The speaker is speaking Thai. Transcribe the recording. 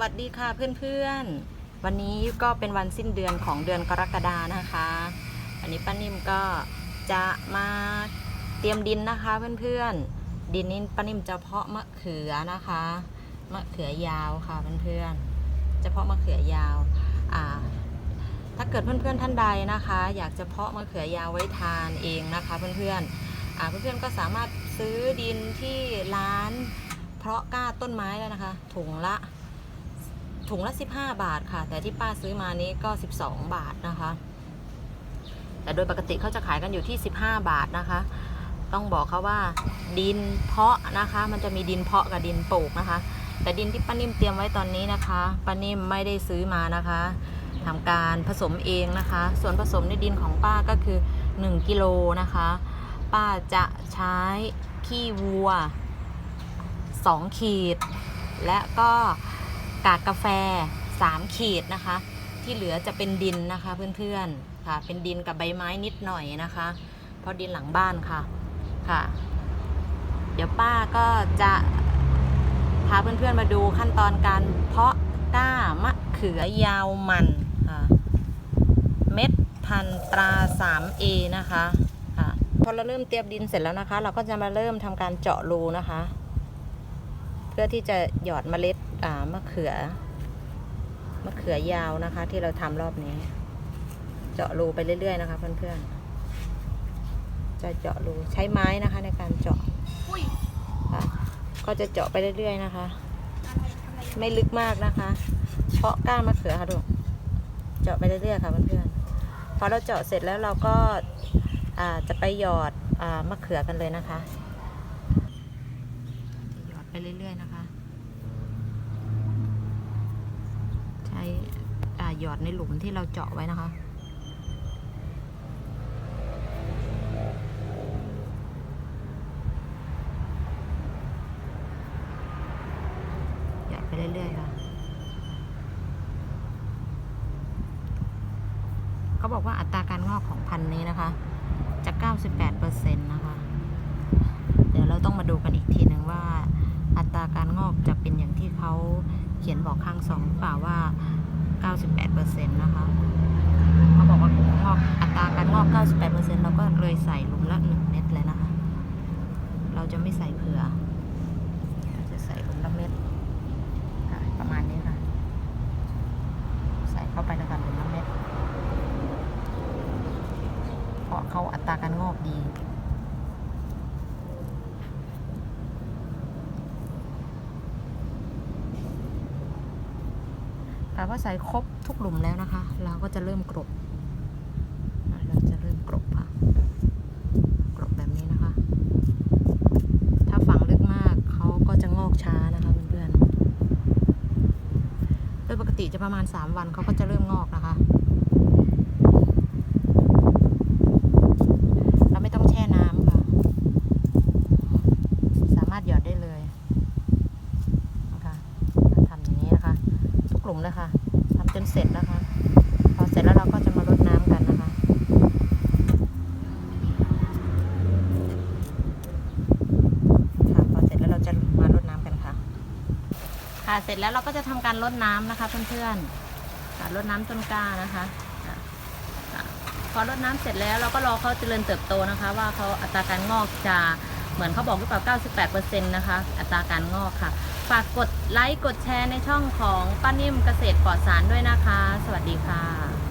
วัสดีค่ะเพื่อนๆ วันนี้ก็เป็นวันสิ้นเดือนของเดือนกรกฎานะคะ วันนี้ป้านิ่มก็จะมาเตรียมดินนะคะเพื่อนๆ ดินนี้ป้านิ่มจะเพาะมะเขือนะคะ มะเขือยาวค่ะเพื่อนๆ จะเพาะมะเขือยาวอ่าถ้าเกิดเพื่อนๆท่านใดนะคะ อยากจะเพาะมะเขือยาวไว้ทานเองนะคะเพื่อนๆอ่าเพื่อนๆก็สามารถซื้อดินที่ร้านเพราะกล้าต้นไม้แล้วนะคะ ถุงละ ถุงละ 15 บาทค่ะ แต่ที่ป้าซื้อมานี้ก็ 12 บาทนะคะ แต่โดยปกติเขาจะขายกันอยู่ที่ 15 บาทนะคะ ต้องบอกเขาว่าดินเพาะนะคะ มันจะมีดินเพาะกับดินปลูกนะคะ แต่ดินที่ป้านิ่มเตรียมไว้ตอนนี้นะคะป้านิ่มไม่ได้ซื้อมานะคะทำการผสมเองนะคะ ส่วนผสมในดินของป้าก็คือ 1กิโลนะคะ ป้าจะใช้ขี้วัว 2 ขีด และก็ กากกาแฟ 3 ขีดนะคะ ที่เหลือจะเป็นดินนะคะเพื่อนๆค่ะ เป็นดินกับใบไม้นิดหน่อยนะคะ เพราะดินหลังบ้านค่ะค่ะ เดี๋ยวป้าก็จะพาเพื่อนๆมาดูขั้นตอนการเพาะก้ามะเขือยาวมันค่ะเม็ดพันตรา 3A นะคะค่ะพอเราเริ่มเตรียมดินเสร็จแล้วนะคะ เราก็จะมาเริ่มทำการเจาะรูนะคะ เพื่อที่จะหยอดเมล็ด มะเขือมะเขือยาวนะคะ ที่เราทำรอบนี้ เจาะรูไปเรื่อยๆนะคะเพื่อนๆจะเจาะรูใช้ไม้นะคะ ในการเจาะอุ้ยค่ะก็จะเจาะไปเรื่อยๆนะคะอะไรอะไรไม่ลึกมากนะคะ เพาะก้านมะเขือค่ะดูกเจาะไปเรื่อยๆค่ะเพื่อนๆพอเราเจาะเสร็จแล้วเราก็อ่าจะไปหยอดอามะเขือกันเลยนะคะหยอดไปเรื่อยๆนะคะ ใช้อ่า หยอดในหลุมที่เราเจาะไว้นะคะหยอดไปเรื่อยๆค่ะเขาบอกว่าอัตราการงอกของพันธุ์นี้นะคะ จะ 98%นะคะ เดี๋ยวเราต้องมาดูกันอีกทีหนึ่งว่า อัตราการงอกจะเป็นอย่างที่เขาเขียนบอกข้างสองหรือเปล่าว่า 98%นะคะเขาบอกว่างอกอัตราการงอก 98%เราก็เลยใส่หลุมละ 1 เม็ดเลยนะคะ เราจะไม่ใส่เผื่อเราจะใส่หลุมละเม็ดประมาณนี้ค่ะ ใส่เข้าไปแล้วกันหลุมละเม็ดเพราะเขาอัตราการงอกดี แต่ว่าใส่ครบทุกหลุมแล้วนะคะ เราก็จะเริ่มกรบเราจะเริ่มกรบค่ะกรบแบบนี้นะคะ ถ้าฝังลึกมากเขาก็จะงอกช้านะคะเพื่อนๆโดยปกติจะประมาณ 3 วันเขาก็จะเริ่มงอกนะคะ เราไม่ต้องแช่น้ำค่ะ สามารถหยอดได้เลยนะคะทำอย่างนี้นะคะ ทุกกลุ่ มเลยค่ะทำจนเสร็จนะคะพอเสร็จแล้วเราก็จะมารดน้ำกันนะคะค่ะพอเสร็จแล้วเราจะมารดน้ำกันค่ะ ค่ะเสร็จแล้วเราก็จะทำการรดน้ำนะคะเพื่อนๆค่ะรดน้ำต้นกล้านะคะพอรดน้ำเสร็จแล้วเราก็รอเขาเจริญเติบโตนะคะ ว่าเขาอัตราการงอกจะ เหมือนเขาบอกหรือเปล่า 98%นะคะ อัตราการงอกค่ะ ฝากกดไลค์ กดแชร์ในช่องของป้านิ่มเกษตรปลอดสารด้วยนะคะ สวัสดีค่ะ